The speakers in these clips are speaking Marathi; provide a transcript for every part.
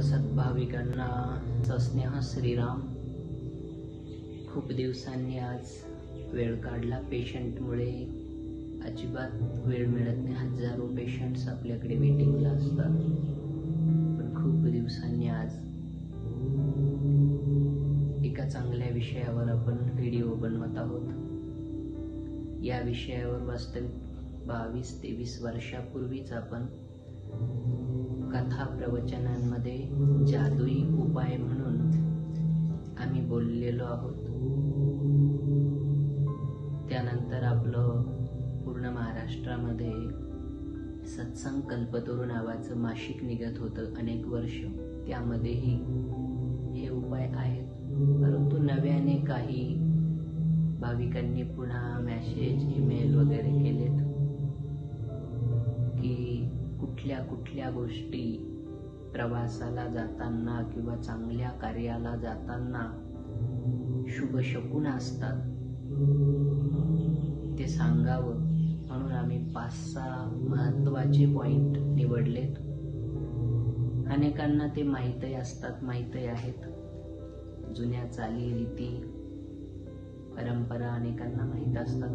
सद्भाविकांना सस्नेह श्रीराम. खूप दिवसांनी आज वेळ काढला पेशंटमुळे. अजिबात वेळ मिळत नाही. हजारो पेशंट्स आपल्याकडे वेटिंगला असतात. पण खूप दिवसांनी आज एका चांगल्या विषयावर आपण व्हिडिओ बनवत आहोत. या विषयावर वास्तविक बावीस तेवीस वर्षापूर्वीच आपण कथा प्रवचनांमध्ये जादुई उपाय म्हणून आम्ही बोललेलो आहोत. त्यानंतर आपलं पूर्ण महाराष्ट्रामध्ये सत्संग कल्पतरू नावाचं मासिक निघत होतं अनेक वर्ष. त्यामध्येही हे उपाय आहेत. परंतु नव्याने काही भाविकांनी पुन्हा मॅसेज ईमेल वगैरे केलेत. कुठल्या कुठल्या गोष्टी प्रवासाला जाताना किंवा चांगल्या कार्याला जाताना शुभ शकून असतात ते सांगावं. म्हणून आम्ही पाच सहा महत्त्वाचे पॉइंट निवडलेत. अनेकांना ते माहीतही असतात माहीतही आहेत. जुन्या चाली रीती परंपरा अनेकांना माहीत असतात.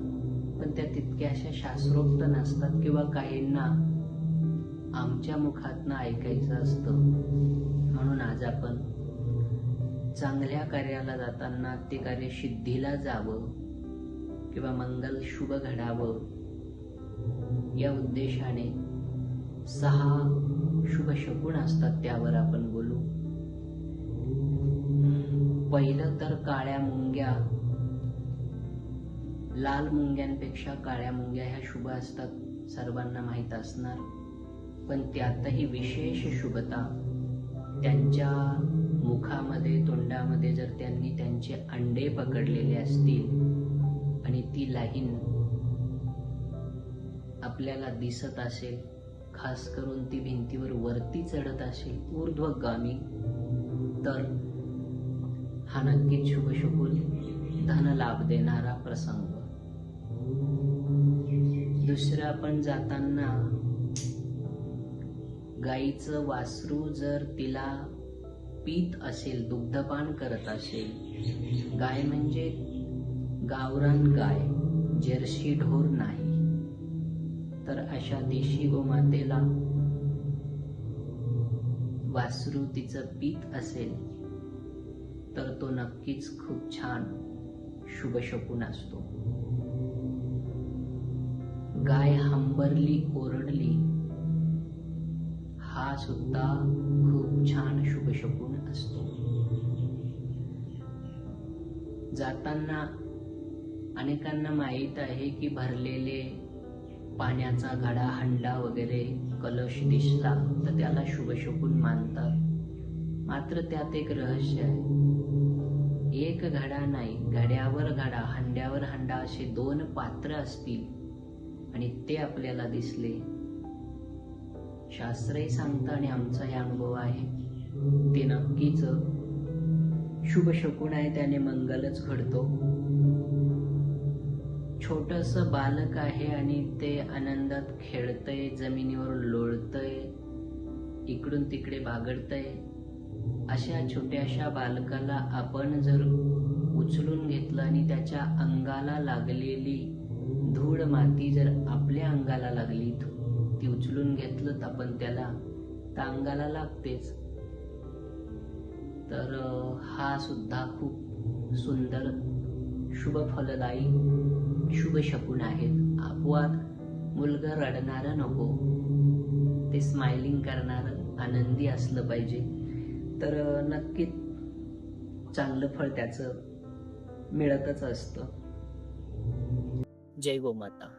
पण त्या तितक्या अशा शास्त्रोक्त नसतात किंवा काहींना आमच्या मुखातनं ऐकायचं असतं. म्हणून आज आपण चांगल्या कार्याला जाताना ते कार्य सिद्धीला जावं किंवा मंगल शुभ घडावं या उद्देशाने सहा शुभ शकुण असतात त्यावर आपण बोलू. पहिलं तर काळ्या मुंग्या. लाल मुंग्यांपेक्षा काळ्या मुंग्या ह्या शुभ असतात सर्वांना माहीत असणार. पण त्यातही विशेष शुभता. त्यांच्या मुखामध्ये तोंडामध्ये जर त्यांनी त्यांचे अंडे पकडलेले असतील आणि ती लाईन आपल्याला दिसत असेल खास करून ती भिंतीवर वरती चढत असेल ऊर्ध्वगामी तर हा नक्कीच शुभ धन लाभ देणारा प्रसंग. दुसरं आपण जाताना गाईचं वासरू जर तिला पीत असेल दुग्धपान करत असेल गाय म्हणजे गावरान गाय जर्सी ढोर नाही. तर अशा देशी गोमातेला वासरू तिचं पीत असेल तर तो नक्कीच खूप छान शुभशकून असतो. गाय हंबरली ओरडली हा सुद्धा खूप छान शुभशकून असतो. जाताना अनेकांना माहीत आहे की भरलेले पाण्याचा घडा हंडा वगैरे कलश दिसला तर त्याला शुभशकून मानतात. मात्र त्यात एक रहस्य आहे. एक घडा नाही घड्यावर घडा हंड्यावर हंडा असे दोन पात्र असतील आणि ते आपल्याला दिसले. शास्त्रही सांगतं आणि आमचाही अनुभव आहे. ते नक्कीच शुभ शकून आहे त्याने मंगलच घडतो. छोटस बालक आहे आणि ते आनंदात खेळतय जमिनीवर लोळतय इकडून तिकडे बागडतंय. अशा छोट्याशा बालकाला आपण जर उचलून घेतलं आणि त्याच्या अंगाला लागलेली धूळ माती जर आपल्या अंगाला लागली ती उचलून घेतलं तर आपण त्याला तांगाला लागतेच. तर हा सुद्धा खूप सुंदर शुभ फलदायी शुभ शकून आहेत. अपवाद मुलगा रडणार नको. ते स्माइलिंग करणारं आनंदी असलं पाहिजे. तर नक्कीच चांगलं फळ त्याचं मिळतच असतं. जय गोमाता